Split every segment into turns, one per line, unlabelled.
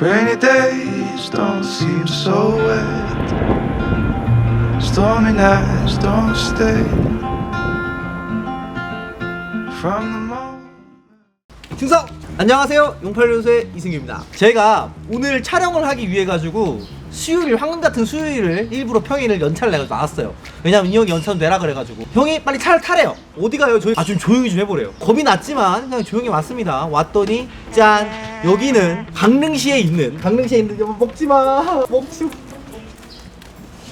Rainy days don't seem so wet. Stormy nights don't stay. From the moment.
안녕하세요. 용팔연수의 이승규입니다. 제가 오늘 촬영을 하기 위해 가지고 수요일 황금 같은 수요일을 일부러 평일을 연차를 내가지고 나왔어요. 왜냐면 이 형이 연차 좀 내라 그래가지고. 형이 빨리 차를 타래요. 어디 가요? 저희 아좀 조용히 좀 해보래요. 겁이 났지만 그냥 조용히 왔습니다. 왔더니 짠! 여기는 강릉시에 있는 강릉시에 있는 먹지마. 먹지마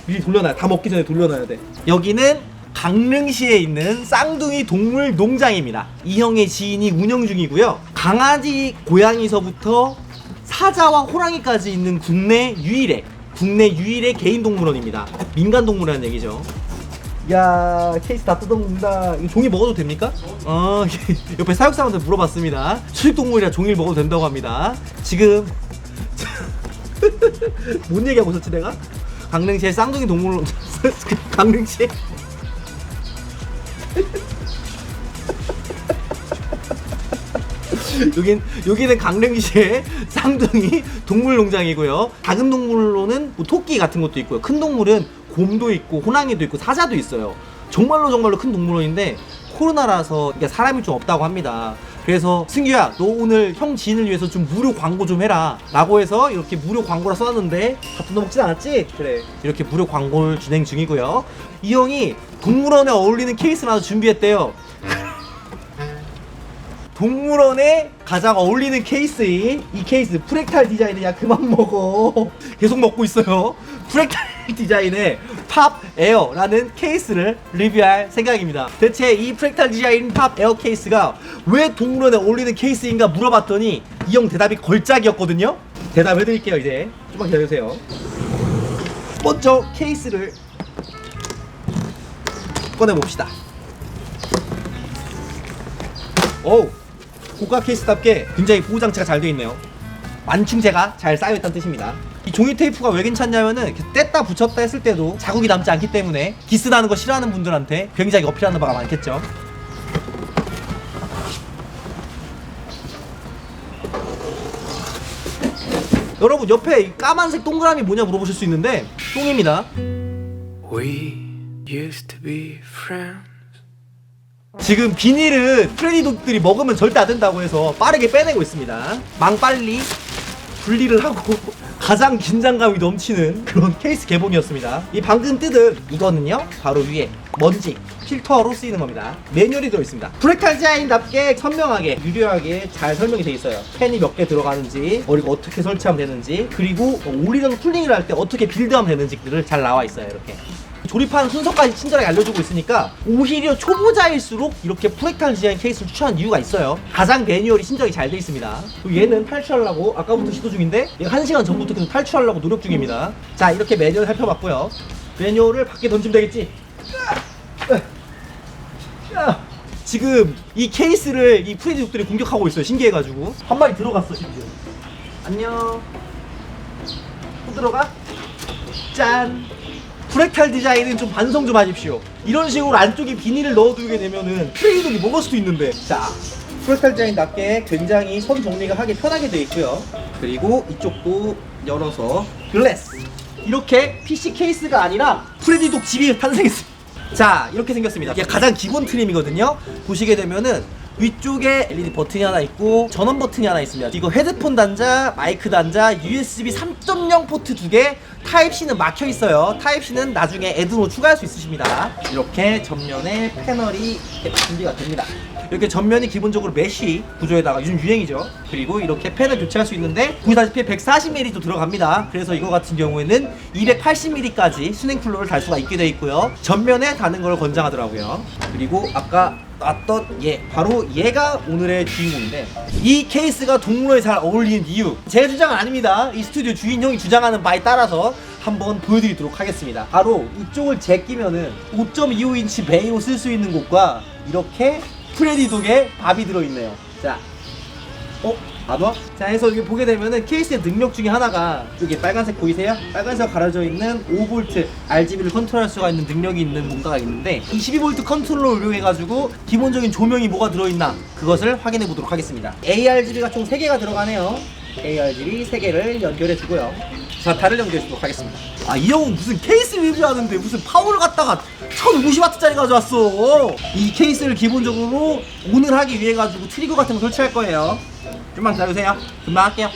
미리 돌려놔야 다 먹기 전에 돌려놔야 돼. 여기는 강릉시에 있는 쌍둥이 동물 농장입니다. 이 형의 지인이 운영 중이고요 강아지 고양이서부터 사자와 호랑이까지 있는 국내 유일의 국내 유일의 개인 동물원입니다. 민간 동물이라는 얘기죠. 야 케이스 다 뜯어먹는다. 이거 종이 먹어도 됩니까? 어 옆에 사육사한테 물어봤습니다. 수입동물이라 종이를 먹어도 된다고 합니다. 지금 뭔 얘기하고 있었지 내가? 강릉시의 쌍둥이 동물원 강릉시에 여긴 여기는 강릉시의 쌍둥이 동물농장이고요. 작은 동물로는 뭐 토끼 같은 것도 있고요. 큰 동물은 곰도 있고 호랑이도 있고 사자도 있어요. 정말로 정말로 큰 동물원인데 코로나라서 이게 사람이 좀 없다고 합니다. 그래서 승규야 너 오늘 형 지인을 위해서 좀 무료 광고 좀 해라 라고 해서 이렇게 무료 광고라 써놨는데 다 뜯어먹진 않았지? 그래 이렇게 무료 광고를 진행 중이고요 이 형이 동물원에 어울리는 케이스를 하나 준비했대요 동물원에 가장 어울리는 케이스인 이 케이스 프랙탈 디자인을 야 그만 먹어. 계속 먹고 있어요. 프랙탈 디자인의 팝 에어라는 케이스를 리뷰할 생각입니다. 대체 이 프랙탈 디자인 팝 에어 케이스가 왜 동물원에 어울리는 케이스인가 물어봤더니 이 형 대답이 걸작이었거든요. 대답해드릴게요 이제. 좀만 기다려주세요. 먼저 케이스를 꺼내봅시다. 어우 고가 케이스답게 굉장히 보호 장치가 잘 되어 있네요. 완충제가 잘 쌓여 있다는 뜻입니다. 이 종이 테이프가 왜 괜찮냐면은 뗐다 붙였다 했을 때도 자국이 남지 않기 때문에 기스 나는 거 싫어하는 분들한테 굉장히 어필하는 바가 많겠죠. 여러분 옆에 이 까만색 동그라미 뭐냐 물어보실 수 있는데 똥입니다.
We used to be friends.
지금 비닐은 프레디독들이 먹으면 절대 안 된다고 해서 빠르게 빼내고 있습니다. 망 빨리 분리를 하고 가장 긴장감이 넘치는 그런 케이스 개봉이었습니다. 이 방금 뜯은 이거는요, 바로 위에 먼지 필터로 쓰이는 겁니다. 매뉴얼이 들어있습니다. 브레탈 디자인답게 선명하게 유려하게 잘 설명이 되어 있어요. 펜이 몇 개 들어가는지, 머리가 어떻게 설치하면 되는지, 그리고 올리던 쿨링을 할 때 어떻게 빌드하면 되는지들을 잘 나와 있어요. 이렇게. 조립하는 순서까지 친절하게 알려주고 있으니까 오히려 초보자일수록 이렇게 프랙탈 디자인 케이스를 추천한 이유가 있어요. 가장 매뉴얼이 친절히 잘돼 있습니다. 그리고 얘는 탈출하려고 아까부터 시도 중인데 얘가 1시간 전부터 계속 탈출하려고 노력 중입니다. 자 이렇게 매뉴얼 살펴봤고요. 매뉴얼을 밖에 던지면 되겠지? 지금 이 케이스를 이 프레디족들이 공격하고 있어요. 신기해가지고. 한 마리 들어갔어 심지어 안녕. 또 들어가? 짠 프랙탈 디자인은 좀 반성 좀 하십시오. 이런 식으로 안쪽에 비닐을 넣어두게 되면은 트레이드이 먹을 수도 있는데. 자, 프랙탈 디자인답게 굉장히 손 정리가 하기 편하게 되어 있고요. 그리고 이쪽도 열어서 글래스. 이렇게 PC 케이스가 아니라 프레디독 집이 탄생했습니다. 자, 이렇게 생겼습니다. 이게 가장 기본 트림이거든요. 보시게 되면은 위쪽에 LED 버튼이 하나 있고 전원 버튼이 하나 있습니다. 이거 헤드폰 단자, 마이크 단자, USB 3.0 포트 두 개, 타입 C는 막혀 있어요. 타입 C는 나중에 애드로 추가할 수 있으십니다. 이렇게 전면에 패널이 준비가 됩니다. 이렇게 전면이 기본적으로 메쉬 구조에다가 요즘 유행이죠. 그리고 이렇게 펜을 교체할 수 있는데 보시다시피 140mm도 들어갑니다. 그래서 이거 같은 경우에는 280mm까지 수냉 쿨러를 달 수가 있게 되어 있고요. 전면에 다는 걸 권장하더라고요. 그리고 아까 놨던 얘 바로 얘가 오늘의 주인공인데 이 케이스가 동물원에 잘 어울리는 이유 제 주장은 아닙니다 이 스튜디오 주인 형이 주장하는 바에 따라서 한번 보여드리도록 하겠습니다 바로 이쪽을 제끼면은 5.25인치 베이로 쓸 수 있는 곳과 이렇게 프레디독의 밥이 들어있네요 자 어? 안 와? 자 해서 여기 보게 되면은 케이스의 능력 중에 하나가 여기 빨간색 보이세요? 빨간색 가려져 있는 5V RGB를 컨트롤할 수가 있는 능력이 있는 뭔가가 있는데 22V 컨트롤러를 이용해가지고 기본적인 조명이 뭐가 들어있나 그것을 확인해 보도록 하겠습니다 ARGB가 총 3개가 들어가네요 ARGB 3개를 연결해 주고요. 자, 달을 연결해 주도록 하겠습니다. 아, 이 형은 무슨 케이스 리뷰하는데 무슨 파워를 갖다가 1050W짜리 가져왔어. 이 케이스를 기본적으로 오늘 하기 위해 가지고 트리거 같은 거 설치할 거예요. 좀만 기다려주세요. 금방 할게요.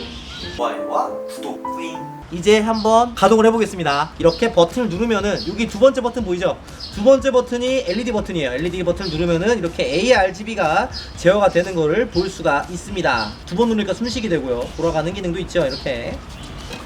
좋아요와 구독 뿌잉. 이제 한번 가동을 해보겠습니다. 이렇게 버튼을 누르면은 여기 두 번째 버튼 보이죠? 두 번째 버튼이 LED 버튼이에요. LED 버튼을 누르면은 이렇게 ARGB가 제어가 되는 거를 볼 수가 있습니다. 두 번 누르니까 숨쉬게 되고요. 돌아가는 기능도 있죠. 이렇게.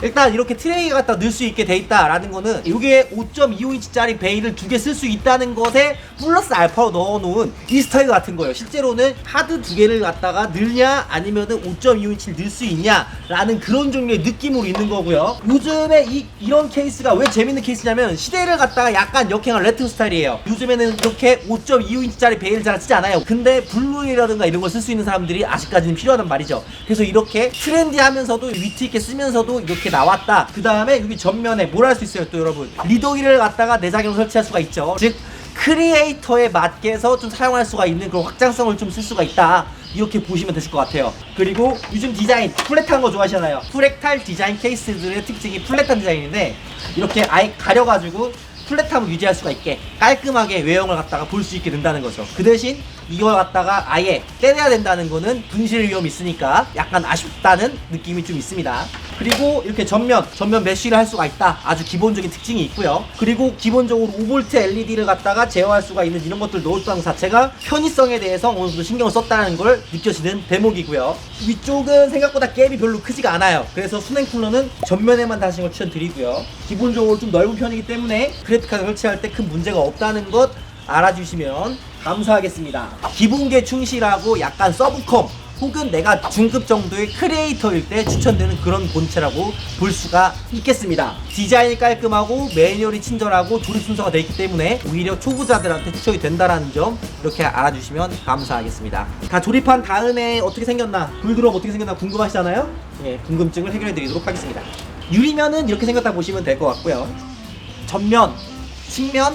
일단 이렇게 트레이 갖다 넣을 수 있게 돼 있다라는 거는 이게 5.25인치짜리 베일을 두 개 쓸 수 있다는 것에 플러스 알파로 넣어놓은 이스터에그 같은 거예요. 실제로는 하드 두 개를 갖다가 넣냐 아니면은 5.25인치를 넣을 수 있냐라는 그런 종류의 느낌으로 있는 거고요. 요즘에 이 이런 케이스가 왜 재밌는 케이스냐면 시대를 갖다가 약간 역행한 레트로 스타일이에요. 요즘에는 이렇게 5.25인치짜리 베일을 잘 쓰지 않아요. 근데 블루이라든가 이런 걸 쓸 수 있는 사람들이 아직까지는 필요하단 말이죠. 그래서 이렇게 트렌디하면서도 위트 있게 쓰면서도 이렇게 나왔다. 그 다음에 여기 전면에 뭘 할 수 있어요, 또 여러분. 리더기를 갖다가 내장으로 설치할 수가 있죠. 즉 크리에이터에 맞게서 좀 사용할 수가 있는 그런 확장성을 좀 쓸 수가 있다. 이렇게 보시면 되실 것 같아요. 그리고 요즘 디자인 플랫한 거 좋아하시잖아요. 프렉탈 디자인 케이스들의 특징이 플랫한 디자인인데 이렇게 아예 가려가지고 플랫함을 유지할 수가 있게 깔끔하게 외형을 갖다가 볼 수 있게 된다는 거죠. 그 대신 이걸 갖다가 아예 떼내야 된다는 거는 분실 위험이 있으니까 약간 아쉽다는 느낌이 좀 있습니다. 그리고 이렇게 전면, 전면 메쉬를 할 수가 있다. 아주 기본적인 특징이 있고요. 그리고 기본적으로 5V LED를 갖다가 제어할 수가 있는 이런 것들 것 자체가 편의성에 대해서 어느 정도 신경을 썼다는 걸 느껴지는 대목이고요. 위쪽은 생각보다 갭이 별로 크지가 않아요. 그래서 순행 쿨러는 전면에만 다시는 걸 추천드리고요. 기본적으로 좀 넓은 편이기 때문에 그래픽카드 설치할 때 큰 문제가 없다는 것 알아주시면 감사하겠습니다. 기본계 충실하고 약간 서브컴 혹은 내가 중급 정도의 크리에이터일 때 추천되는 그런 본체라고 볼 수가 있겠습니다. 디자인이 깔끔하고 매뉴얼이 친절하고 조립 순서가 되어 있기 때문에 오히려 초보자들한테 추천이 된다라는 점 이렇게 알아주시면 감사하겠습니다. 다 조립한 다음에 어떻게 생겼나 불드롭 어떻게 생겼나 궁금하시잖아요? 예, 궁금증을 해결해 드리도록 하겠습니다. 유리면은 이렇게 생겼다 보시면 될 것 같고요. 전면, 측면,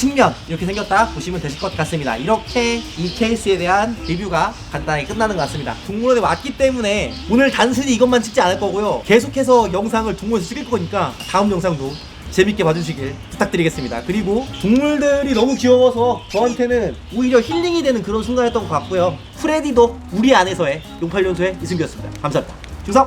측면 이렇게 생겼다 보시면 되실 것 같습니다. 이렇게 이 케이스에 대한 리뷰가 간단하게 끝나는 것 같습니다. 동물원에 왔기 때문에 오늘 단순히 이것만 찍지 않을 거고요. 계속해서 영상을 동물원에서 찍을 거니까 다음 영상도 재밌게 봐주시길 부탁드리겠습니다. 그리고 동물들이 너무 귀여워서 저한테는 오히려 힐링이 되는 그런 순간이었던 것 같고요. 프레디도 우리 안에서의 용팔연소의 이승규였습니다. 감사합니다. 중성!